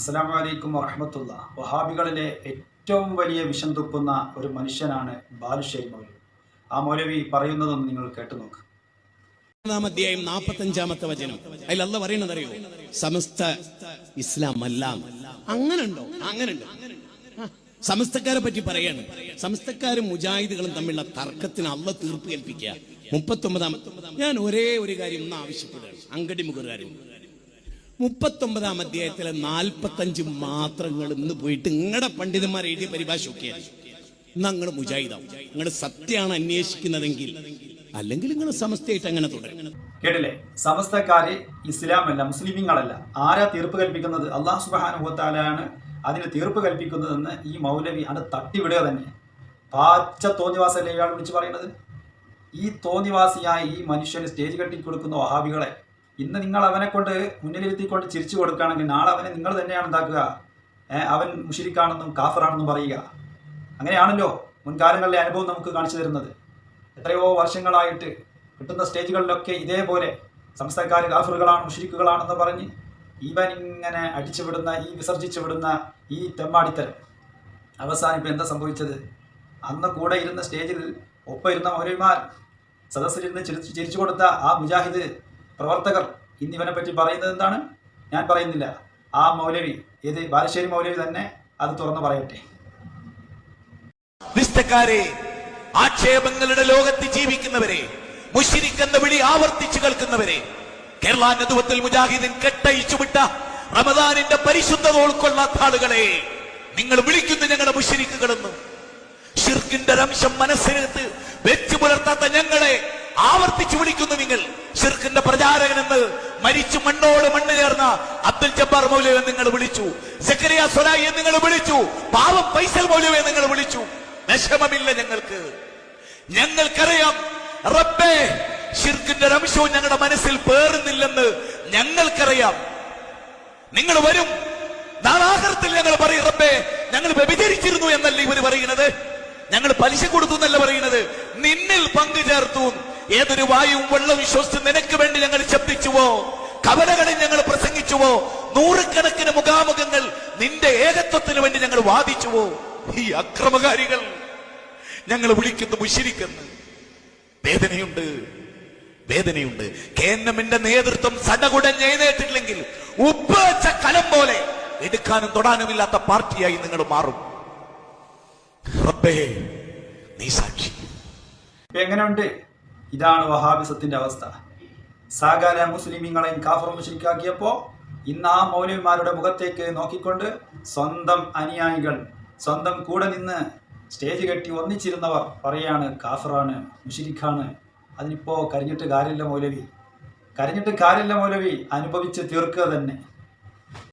അസ്സാം വലൈക്കും വറഹമത്തുള്ള. വഹാബികളിലെ ഏറ്റവും വലിയ വിഷം തുപ്പുന്ന ഒരു മനുഷ്യനാണ് ബാലുശ്ശേരി മൗലവി. ആ മൗലവി പറയുന്നതൊന്ന് നിങ്ങൾ കേട്ടു നോക്ക്. അധ്യായം നാൽപ്പത്തഞ്ചാമത്തെ വചനം. അതിൽ അല്ല പറയുന്നത് അറിയോ? സമസ്ത ഇസ്ലാം അല്ല അങ്ങനുണ്ടോ? അങ്ങനുണ്ട്. ആ, സമസ്തക്കാരെ പറ്റി പറയാണ്. സമസ്തക്കാരും മുജാഹിദുകളും തമ്മിലുള്ള തർക്കത്തിന് അല്ല തീർപ്പ് കൽപ്പിക്കുക. മുപ്പത്തൊമ്പതാമത്തെ ഞാൻ ഒരേ ഒരു കാര്യം ഒന്ന് ആവശ്യപ്പെടുകയാണ്. അങ്കടി മുഖകാര്യം മുപ്പത്തൊമ്പതാം അധ്യായത്തിലെ നാൽപ്പത്തഞ്ച് മാത്രങ്ങൾ ഇന്ന് പോയിട്ട് നിങ്ങളുടെ പണ്ഡിതന്മാർ എഴുതിയ പരിഭാഷ ഒക്കെയാണ് നിങ്ങൾ മുജാഹിദാവും. നിങ്ങൾ സത്യമാണ് അന്വേഷിക്കുന്നതെങ്കിൽ അല്ലെങ്കിൽ നിങ്ങൾ സമസ്തയായിട്ട് അങ്ങനെ തുടരും. കേട്ടില്ലേ? സമസ്തക്കാര് ഇസ്ലാമല്ല മുസ്ലിമീങ്ങളല്ല. ആരാ തീർപ്പ് കൽപ്പിക്കുന്നത്? അള്ളാഹു സുബാനുഭവത്താലാണ് അതിന് തീർപ്പ് കൽപ്പിക്കുന്നതെന്ന് ഈ മൗലവി അത് തട്ടിവിടുക തന്നെ. പാച്ച തോന്നിവാസല്ലേ ഇയാൾ വിളിച്ച് പറയുന്നത്? ഈ തോന്നിവാസിയായ ഈ മനുഷ്യന് സ്റ്റേജ് കെട്ടിക്കൊടുക്കുന്ന വഹാബികളെ ഇന്ന് നിങ്ങൾ അവനെ കൊണ്ട് മുന്നിലിരുത്തിക്കൊണ്ട് ചിരിച്ചു കൊടുക്കുകയാണെങ്കിൽ നാളെ അവനെ നിങ്ങൾ തന്നെയാണ് എന്താക്കുക? അവൻ മുഷിരിക്കാണെന്നും കാഫറാണെന്നും പറയുക. അങ്ങനെയാണല്ലോ മുൻകാലങ്ങളിലെ അനുഭവം നമുക്ക് കാണിച്ചു തരുന്നത്. എത്രയോ വർഷങ്ങളായിട്ട് കിട്ടുന്ന സ്റ്റേജുകളിലൊക്കെ ഇതേപോലെ സംസ്ഥാനക്കാർ കാഫറുകളാണ് മുഷിരിക്കുകളാണെന്ന് പറഞ്ഞ് ഈവൻ ഇങ്ങനെ അടിച്ചു വിടുന്ന ഈ വിസർജിച്ചു വിടുന്ന ഈ തെമ്മാടിത്തരം. അവസാനം ഇപ്പം എന്താ സംഭവിച്ചത്? അന്ന് കൂടെ ഇരുന്ന സ്റ്റേജിൽ ഒപ്പം ഇരുന്ന മൗലവിമാർ സദസ്സിലിരുന്ന് ചിരിച്ചു ചിരിച്ചു കൊടുത്ത ആ മുജാഹിദ് പ്രവർത്തകർ ഇന്നിവനെ പറ്റി പറയുന്നത് എന്താണ്? ഞാൻ പറയുന്നില്ല. ആ മൗലവി ഏത് ബാലശ്ശേരി മൗലവി തന്നെ അത് തുറന്നു പറയട്ടെ. നിസ്തക്കാരെ ആക്ഷേപങ്ങളുടെ ലോകത്ത് ജീവിക്കുന്നവരെ മുഷിരിക്കെന്ന വിളി ആവർത്തിച്ചു കേൾക്കുന്നവരെ കേരള നദുവത്തിൽ മുജാഹിദിൻ കെട്ടയിച്ചു വിട്ട റമദാനിന്റെ പരിശുദ്ധത ഉൾക്കൊള്ളാത്ത ആളുകളെ നിങ്ങൾ വിളിക്കുന്നു ഞങ്ങളുടെ മുഷിരിക്കുകളെന്നും ഷിർക്കിന്റെ രംശം മനസ്സിനെടുത്ത് വെച്ചു പുലർത്താത്ത ഞങ്ങളെ ആവർത്തിച്ചു വിളിക്കുന്നു നിങ്ങൾ. ഷിർക്കിന്റെ പ്രചാരകനെന്ന് മരിച്ചു മണ്ണോട് മണ്ണ് ചേർന്ന അബ്ദുൽ ജബ്ബാർ മൗലവെ നിങ്ങൾ വിളിച്ചു. സക്കരിയ സൊലായി നിങ്ങൾ വിളിച്ചു. പാവം ഫൈസൽ മൗലവെ നിങ്ങൾ വിളിച്ചു. വിഷമമില്ല ഞങ്ങൾക്ക്. ഞങ്ങൾക്കറിയാം റബ്ബേ ഷിർക്കിന്റെ രംശവും ഞങ്ങളുടെ മനസ്സിൽ പേറുന്നില്ലെന്ന് ഞങ്ങൾക്കറിയാം. നിങ്ങൾ വരും. നാളാഹരത്തിൽ ഞങ്ങൾ പറയും റബ്ബേ ഞങ്ങൾ വ്യഭിചരിച്ചിരുന്നു എന്നല്ല ഇവർ പറയുന്നത്? ഞങ്ങൾ പലിശ കൊടുത്തു എന്നല്ല പറയുന്നത്. നിന്നിൽ പങ്കു ചേർത്തു. ഏതൊരു വായുവും വെള്ളവും ശ്വസിച്ച് നിനക്ക് വേണ്ടി ഞങ്ങൾ ശബ്ദിച്ചുവോ? കവലകളിൽ ഞങ്ങൾ പ്രസംഗിച്ചുവോ? നൂറുകണക്കിന് മുഖാമുഖങ്ങൾ നിന്റെ ഏകത്വത്തിന് വേണ്ടി ഞങ്ങൾ വാദിച്ചുവോ? ഈ അക്രമകാരികൾ ഞങ്ങൾ വിളിക്കുന്നു മുഷിരിക്കുന്നു. വേദനയുണ്ട്. വേദനയുണ്ട്. കേന്നമിന്റെ നേതൃത്വം സടകുടഞ്ഞ് എഴുന്നേറ്റില്ലെങ്കിൽ ഉപ്പച്ച കലം പോലെ എടുക്കാനും തൊടാനുമില്ലാത്ത പാർട്ടിയായി നിങ്ങൾ മാറും. റബ്ബേ നീ സാക്ഷി. എങ്ങനെയുണ്ട്? ഇതാണ് വഹാബിസത്തിന്റെ അവസ്ഥ. സകല മുസ്ലിമീങ്ങളെയും കാഫർ മുഷരിക്കാക്കിയപ്പോൾ ഇന്ന് ആ മൗലവിമാരുടെ മുഖത്തേക്ക് നോക്കിക്കൊണ്ട് സ്വന്തം അനുയായികൾ സ്വന്തം കൂടെ നിന്ന് സ്റ്റേജ് കെട്ടി ഒന്നിച്ചിരുന്നവർ പറയാണ് കാഫറാണ് മുഷിരിഖാണ് അതിനിപ്പോ കരഞ്ഞിട്ട് കാര്യമില്ല മൗലവി. കരഞ്ഞിട്ട് കാര്യമില്ല മൗലവി അനുഭവിച്ച് തീർക്കുക തന്നെ.